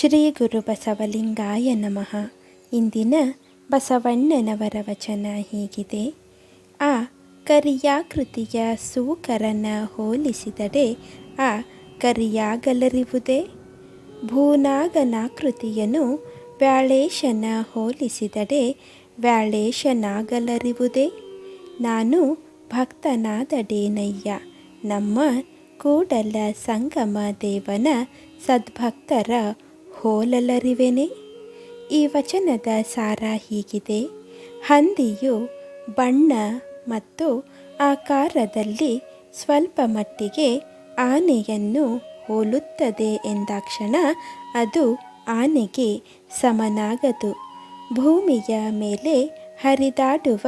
ಶ್ರೀ ಗುರು ಬಸವಲಿಂಗಾಯ ನಮಃ. ಇಂದಿನ ಬಸವಣ್ಣನವರ ವಚನ ಹೀಗಿದೆ. ಆ ಕರಿಯಾಕೃತಿಯ ಸೂಕರನ ಹೋಲಿಸಿದರೆ ಆ ಕರಿಯಾಗಲರಿವುದೇ? ಭೂನಾಗನಾಕೃತಿಯನ್ನು ವ್ಯಾಳೇಶನ ಹೋಲಿಸಿದರೆ ವ್ಯಾಳೇಶನಾಗಲರಿವುದೇ? ನಾನು ಭಕ್ತನಾದಡೇನಯ್ಯ. ನಮ್ಮ ಕೂಡಲ ಸಂಗಮ ದೇವನ ಸದ್ಭಕ್ತರ ಹೋಲಲರಿವೆನೆ? ಈ ವಚನದ ಸಾರ ಹೀಗಿದೆ. ಹಂದಿಯು ಬಣ್ಣ ಮತ್ತು ಆಕಾರದಲ್ಲಿ ಸ್ವಲ್ಪ ಮಟ್ಟಿಗೆ ಆನೆಯನ್ನು ಹೋಲುತ್ತದೆ ಎಂದಾಕ್ಷಣ ಅದು ಆನೆಗೆ ಸಮನಾಗದು. ಭೂಮಿಯ ಮೇಲೆ ಹರಿದಾಡುವ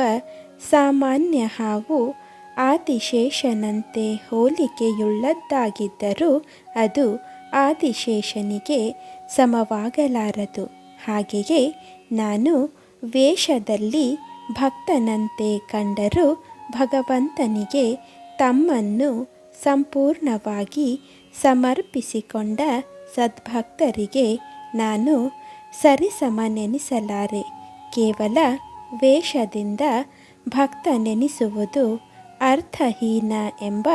ಸಾಮಾನ್ಯ ಹಾವು ಆತಿಶೇಷನಂತೆ ಹೋಲಿಕೆಯುಳ್ಳದ್ದಾಗಿದ್ದರೂ ಅದು ಆದಿಶೇಷನಿಗೆ ಸಮವಾಗಲಾರದು. ಹಾಗೆಯೇ ನಾನು ವೇಷದಲ್ಲಿ ಭಕ್ತನಂತೆ ಕಂಡರೂ ಭಗವಂತನಿಗೆ ತಮ್ಮನ್ನು ಸಂಪೂರ್ಣವಾಗಿ ಸಮರ್ಪಿಸಿಕೊಂಡ ಸದ್ಭಕ್ತರಿಗೆ ನಾನು ಸರಿಸಮನೆನಿಸಲಾರೆ. ಕೇವಲ ವೇಷದಿಂದ ಭಕ್ತನೆನಿಸುವುದು ಅರ್ಥಹೀನ ಎಂಬ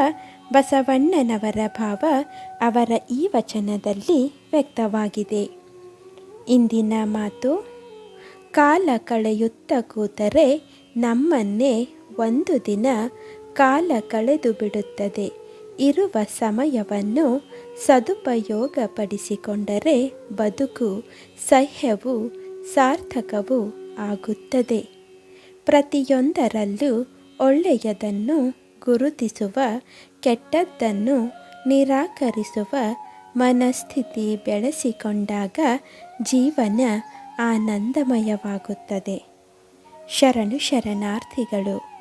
ಬಸವಣ್ಣನವರ ಭಾವ ಅವರ ಈ ವಚನದಲ್ಲಿ ವ್ಯಕ್ತವಾಗಿದೆ. ಇಂದಿನ ಮಾತು, ಕಾಲ ಕಳೆಯುತ್ತ ಕೂತರೆ ನಮ್ಮನ್ನೇ ಒಂದು ದಿನ ಕಾಲ ಕಳೆದು ಬಿಡುತ್ತದೆ. ಇರುವ ಸಮಯವನ್ನು ಸದುಪಯೋಗಪಡಿಸಿಕೊಂಡರೆ ಬದುಕು ಸಹ್ಯವೂ ಸಾರ್ಥಕವೂ ಆಗುತ್ತದೆ. ಪ್ರತಿಯೊಂದರಲ್ಲೂ ಒಳ್ಳೆಯದನ್ನು ಗುರುತಿಸುವ ಕೆಟ್ಟದ್ದನ್ನು ನಿರಾಕರಿಸುವ ಮನಸ್ಥಿತಿ ಬೆಳೆಸಿಕೊಂಡಾಗ ಜೀವನ ಆನಂದಮಯವಾಗುತ್ತದೆ. ಶರಣು ಶರಣಾರ್ಥಿಗಳು